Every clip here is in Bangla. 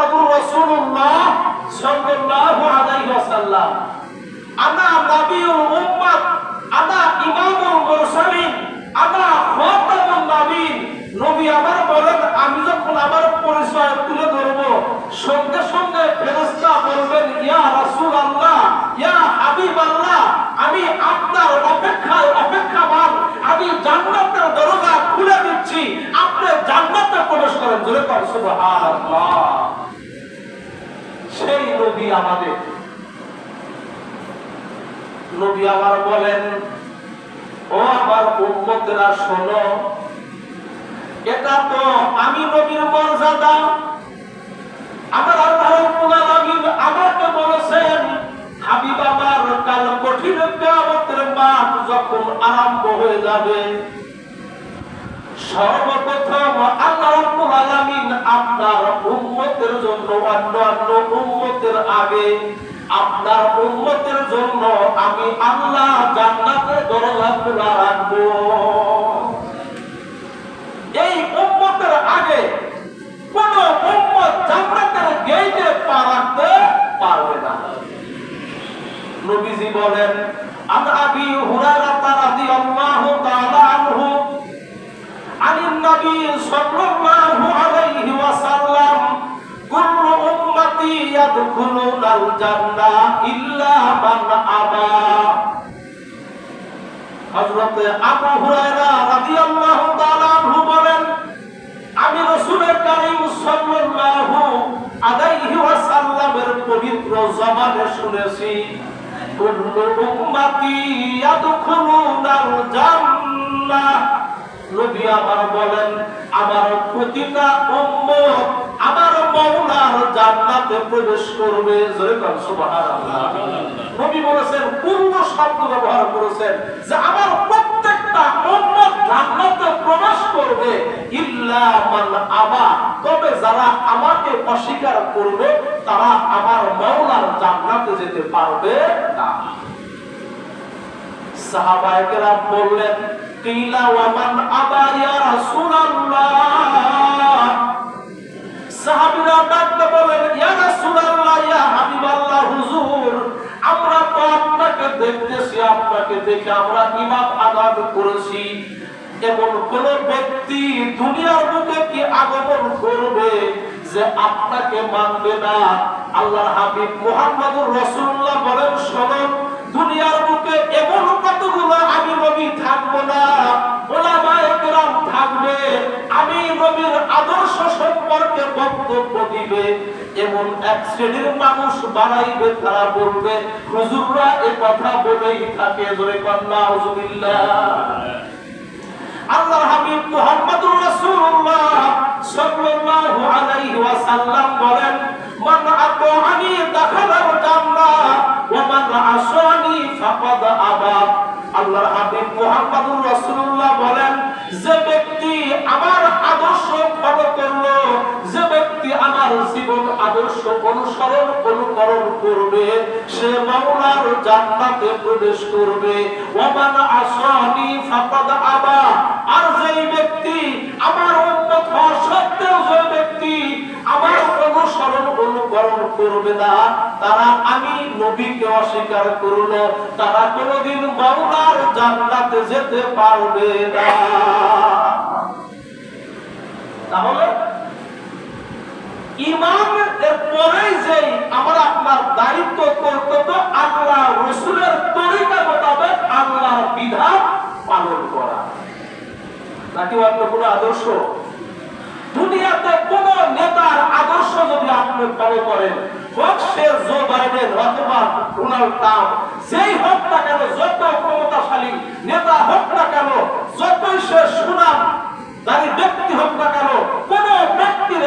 মুহাম্মাদুর রাসূলুল্লাহ সাল্লাল্লাহু আলাইহি ওয়াসাল্লাম। আনা নবিউল উম্মাত আনা ইমামুল মুরসালিন আনা খাতামুন নবীন নবী আমার বলেন আমি যখন আমার পরিচয় তুলে ধরব, সঙ্গে সঙ্গে ফেরেশতা বলবেন, ইয়া রাসূলুল্লাহ, ইয়া হাবিবাল্লাহ, আমি আপনার অপেক্ষায় অপেক্ষামান আমি জান্নাতের দরজা খুলে দিচ্ছি, আপনি জান্নাতে প্রবেশ করেন। জোরে কর সুবহানাল্লাহ। আমাদের। নবী আবার বলেন, ও আমার উম্মতেরা, শোনো, এটা তো আমি নবীর মর্যাদা। আমার আল্লাহ রাব্বুল আলামিন আমাকে বলেছেন, হাবিব আমার কাল কঠিন কিয়ামতের মাঠ যখন আরম্ভ হয়ে যাবে সর্বপ্রথম আল্লাহ আলামিন আপনার উম্মতের জন্য অন্যান্য উম্মতের আগে আপনার উম্মতের জন্য আমি আল্লাহ জান্নাতের দরজা খোলা রাখব এই উম্মতের আগে কোন উম্মত জান্নাতের গেটে পা রাখতে পারবে না নবীজি বলেন আন আবি হুরায়রা রাদিয়াল্লাহু তাআলা আনহু আনিন নবী সাল্লাল্লাহু আলাইহি ওয়াসাল্লাম কুল্লু উম্মতি আমি রাসূলের কারীম সাল্লাল্লাহু আলাইহি ওয়াসাল্লামের পবিত্র জবানে শুনেছি, কুল্লু উম্মতি ইয়াদখুলুনাল জান্নাহ। নবী আমার বলেন, আমার প্রতিটা উম্মত জান্নাতে প্রবেশ করবে, জোরে সুবহানাল্লাহ। নবী বলেছেন, পূর্ণ শব্দ ব্যবহার করেছেন যে আমার প্রত্যেকটা উম্মত জান্নাতে প্রবেশ করবে, ইল্লা মান আবা। তবে যারা আমাকে অস্বীকার করবে, তারা আমার মাওলার জান্নাতে যেতে পারবে না। সাহাবায়ে কেরাম বললেন, কিলা ওয়া মান আবা ইয়া রাসূলুল্লাহ। দেখতেছি আপনাকে দেখে আমরা ইমাম আদান করেছি এমন কোন ব্যক্তি দুনিয়ার বুকে কি আগমন করবে যে আপনাকে মানবে না? আল্লাহ হাবিব মোহাম্মদুর রসুল্লাহ বলেন শোনেন সম্পর্কে বক্তব্য দিবে, এমন এক শ্রেণির মানুষ বানাইবে, তারা বলবে, হুজুররা এ কথা বলেই থাকে, জোরে কন্যা আল্লাহ হাবিব রাসূলুল্লাহ সাল্লাল্লাহু আলাইহি ওয়াসাল্লাম বলেন, মান দাখালাল জান্নাহ ওয়া মান আসানি ফাকাদ আবা। আল্লাহর হাবিব রাসূলুল্লাহ বলেন, যে ব্যক্তি আমার আদর্শ ফলো করল যে প্রবেশ করবে। আর যেই ব্যক্তি আমার ব্যক্তি আমার অনুসরণ অনুকরণ করবে না, তারা আমি নবীকে অস্বীকার করল তারা কোনোদিন মাওলার জান্নাতে যেতে পারবে না। তাহলে আমার আপনার দায়িত্ব কর্তব্য, আল্লাহ বিধান পালন করা। আদর্শ? দুনিয়াতে কোন নেতার আদর্শ যদি আপনি করেন সে জো বাইডেন, অথবা ডোনাল্ড ট্রাম্প, যেই কেন, যত ক্ষমতাশালী নেতা হোক না কেন, যতই সে সুনাম তারই ব্যক্তি হোক না কেন কোন ব্যক্তির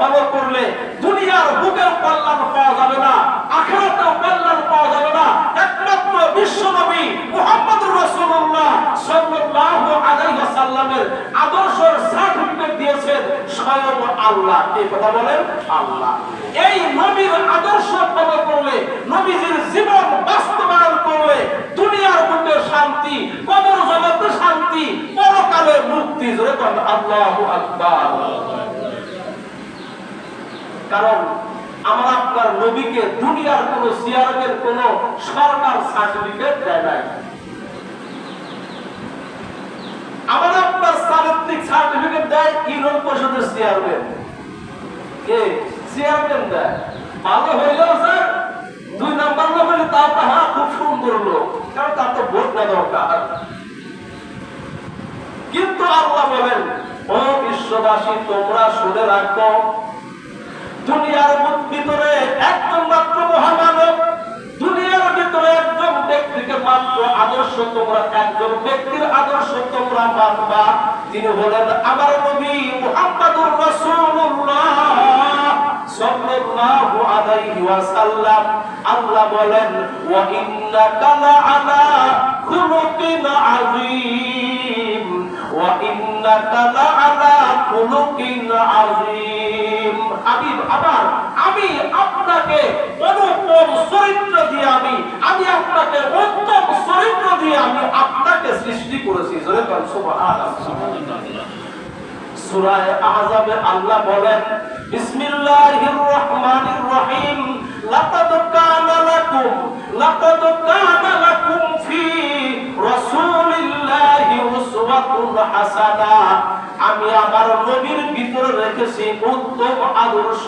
ফলো করলে দুনিয়ার বুকেও কল্যাণ পাওয়া যাবে না, আখেরাতেও কল্যাণ পাওয়া যাবে না। একমাত্র বিশ্ব নবী মুহাম্মদুর রাসূলুল্লাহ সাল্লাল্লাহু আলাইহি ওয়াসাল্লামের আদর্শের সার্টিফিকেট দিয়েছেন স্বয়ং আল্লাহ। এই কথা বলেন? আল্লাহ। এই নবীর আদর্শ ফলো করলে, নবীজির জীবন বাস্তবায়ন করলে দুনিয়ার বুকে শান্তি, কবর জগতে শান্তি, পরকালে মুক্তি। করেন আল্লাহু আকবার। কারণ আমার আপনার নবীকে দুনিয়ার কোন সিয়ারকের কোন সরকার সার্টিফিকেট দেয় নাই। আমার আপনার চারিত্রিক সার্টিফিকেট দেয় পরিষদের কে? দেয়। ভালো হইলেও স্যার দুই নাম্বার লোক খুব সুন্দর লোক, কারণ তার তো ভোট না দরকার। কিন্তু আল্লাহ বলেন, ও বিশ্ববাসী, তোমরা শুনে রাখো দুনিয়ার ভিতরে একজন মাত্র মহামানব। দুনিয়ার ভিতরে একজন ব্যক্তিকে মাত্র আদর্শ তোমরা একজন ব্যক্তির আদর্শ তোমরা মানবা, তিনি হলেন আমার নবী মুহাম্মাদুর রাসূলুল্লাহ সাল্লাল্লাহু আলাইহি ওয়াসাল্লাম। আল্লাহ বলেন, ওয়া ইন্নাকা লাআলা খুলুকিন আযীম। ওয়া ইন্নাকা লাআলা খুলুকিন আযীম। আমার আমি আপনাকে অনুপম চরিত্র দিয়ে আমি আমি আপনাকে উত্তম চরিত্র দিয়ে আমি আপনাকে সৃষ্টি করেছি। জোরে বল সুবহানাল্লাহ। আহজাবে আল্লাহ বলেন, বিসমিল্লাহির রহমানির রহিম, লাকাদ কানা লাকুম, লাকাদ কানা লাকুম ফি রাসূলিল্লাহি উসওয়াতুন হাসানা। আমি আমার নবীর ভিতরে রেখেছি উত্তম আদর্শ।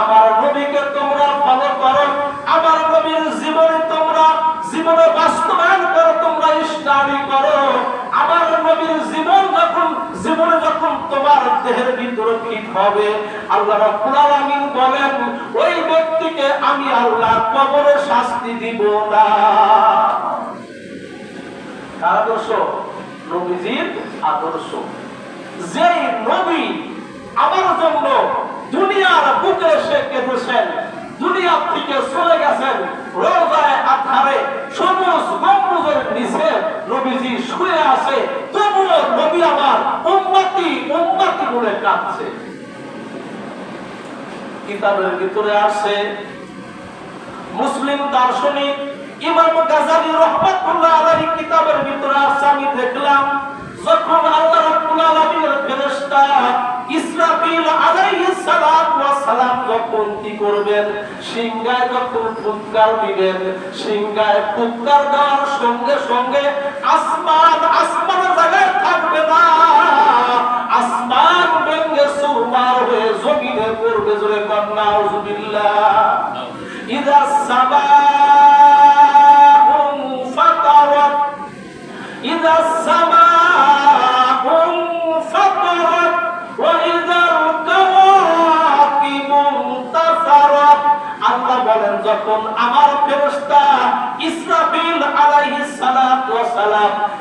আমার নবীকে তোমরা ফলো করো। আমার নবীর জীবনে তোমরা জীবনে বাস্তবায়ন করো তোমরা স্টাডি করো। আমার নবীর জীবন যখন জীবনে যখন তোমার দেহের ভিতরে ফিট হবে, আল্লাহ রাব্বুল আলামিন বলেন, ওই ব্যক্তিকে আমি আল্লাহ কবরে শাস্তি দিব না। আদর্শ? নবীজির আদর্শ। যেই নবী আমার জন্য দুনিয়ার বুকে কেঁদেছেন দুনিয়া থেকে চলে গেছেন, রোজায় আধারে সবুজ গম্বুজের নিচে শুয়ে আছে, তবুও আমার বলে কাঁদছে। কিতাবের ভিতরে আছে মুসলিম দার্শনিক ইমাম গাজালি রহমাতুল্লাহ আলাইহি কিতাবের ভিতরে আছে আমি দেখলাম যখন আল্লাহ রাব্বুল আলামিনের ফেরেশতা ইসরাফিল আলাইহিস সালাতু ওয়াস সালাম যখন কি করবেন? সিংহায় যখন ফুৎকার দিবেন, সিংহায় ফুৎকার দেওয়ার সঙ্গে সঙ্গে আসমান আসমানের জায়গায় থাকবে না। আসমান ভেঙে সুরমার হয়ে জমিনে পড়বে জোরে কন্যা আউযুবিল্লাহ ইদা সামাউ ফাতারাত ইদা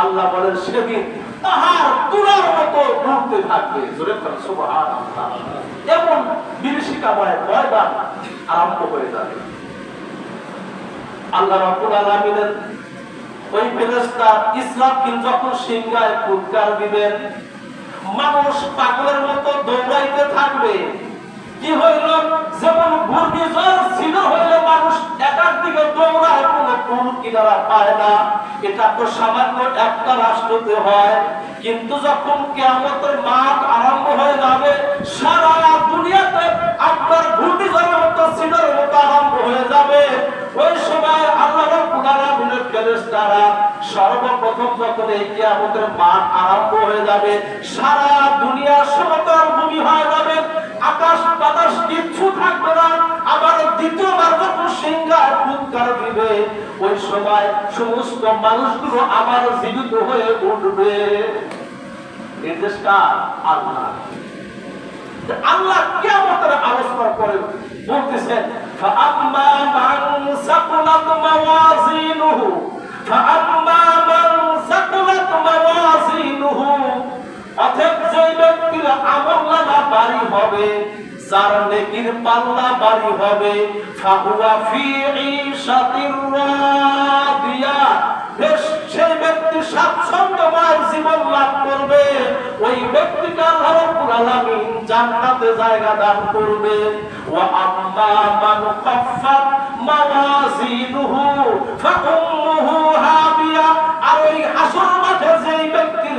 আল্লাহ বলেন, সেদিন তাহার তুলার মতো ঘুরতে থাকবে। জোরে ময়দান আরম্ভ হয়ে যাবে। আল্লাহ আলামিনের ওই যখন সিংহায় ফুৎকার দিবেন, মানুষ পাগলের মতো কি হইল? যেমন ঘূর্ণিঝড় ছিল হইলে দিকে দৌড়ায় কোনো পায় না। এটা তো সামান্য একটা রাষ্ট্রতে হয়। কিন্তু যখন কেয়ামতের মাঠ আরম্ভ হয়ে যাবে, সারা দুনিয়াতে আপনার মতো মতো আরম্ভ হয়ে যাবে। ওই সময় আল্লাহ ফেরেশতারা সর্বপ্রথম যখন এই কিয়ামতের মাঠ আরম্ভ হয়ে যাবে, সারা দুনিয়া সমতল ভূমি হয়ে যাবে। আকাশ বাতাস কিচ্ছু থাকবে না। আবার দ্বিতীয়বার যখন সিংহায় ফুৎকার দিবে ওই সময় সমস্ত মানুষগুলো আবার জীবিত হয়ে উঠবে নির্দেশ কার আল্লাহ আল্লাহ কেমতের আলোচনা করে বলতেছেন فأما من ثقلت موازينه فأما من ثقلت موازينه অতএব যে ব্যক্তির আমলনামা ভারী হবে যার নেকির পাল্লা ভারী হবে, ফাহুয়া ফি ঈশাতির রাদিয়া। সেই ব্যক্তি স্বাচ্ছন্দ্যময় জীবন লাভ করবে। ওই ব্যক্তিকে আল্লাহ রাব্বুল জায়গা দান করবে। ওয়া আম্মা মান খাফফাত মাওয়াজিনুহু আর ওই হাসর মাঠে যেই ব্যক্তির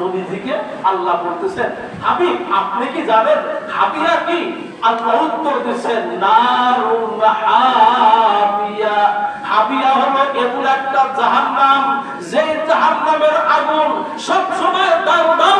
নবীজিকে আল্লাহ বলতেছেন, হাবিব, আপনি কি জানেন হাবিয়া কি? আল্লাহ উত্তর দিচ্ছেন হাবিয়া। হলো এমন একটা জাহান্নাম যে জাহান্নামের আগুন সব সময় দাও দাও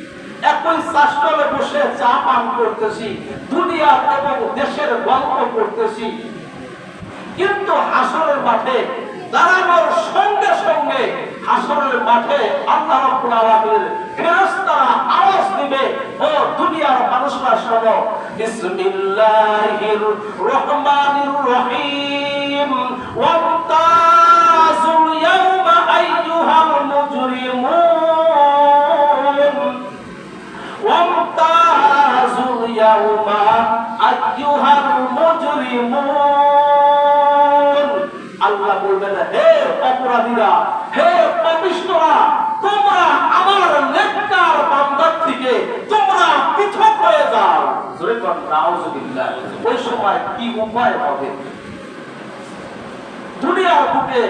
একই চাষতলে বসে চা পান করতেছি, দুনিয়া এবং দেশের গল্প করতেছি। কিন্তু হাসরের মাঠে, দাঁড়ানোর সঙ্গে সঙ্গে হাসরের মাঠে আল্লাহ রাব্বুল আলামিন ফেরেশতারা আওয়াজ দিবে, ও দুনিয়ার মানুষরা, শোনো, বিসমিল্লাহির রহমানির রহিম ওয়ামতাজুল ইয়াওমা আইয়ুহাল মুজরিমুন। আইয়ুহাল মুজরিমুন আল্লাহ বলবেন, হে অপরাধীরা, হে পাপিষ্টরা, তোমরা আমার নেককার বান্দার থেকে তোমরা পৃথক হয়ে যাও। জোরে কোন, নাউজুবিল্লাহ। ওই সময় কি উপায় হবে? দুনিয়ার বুকে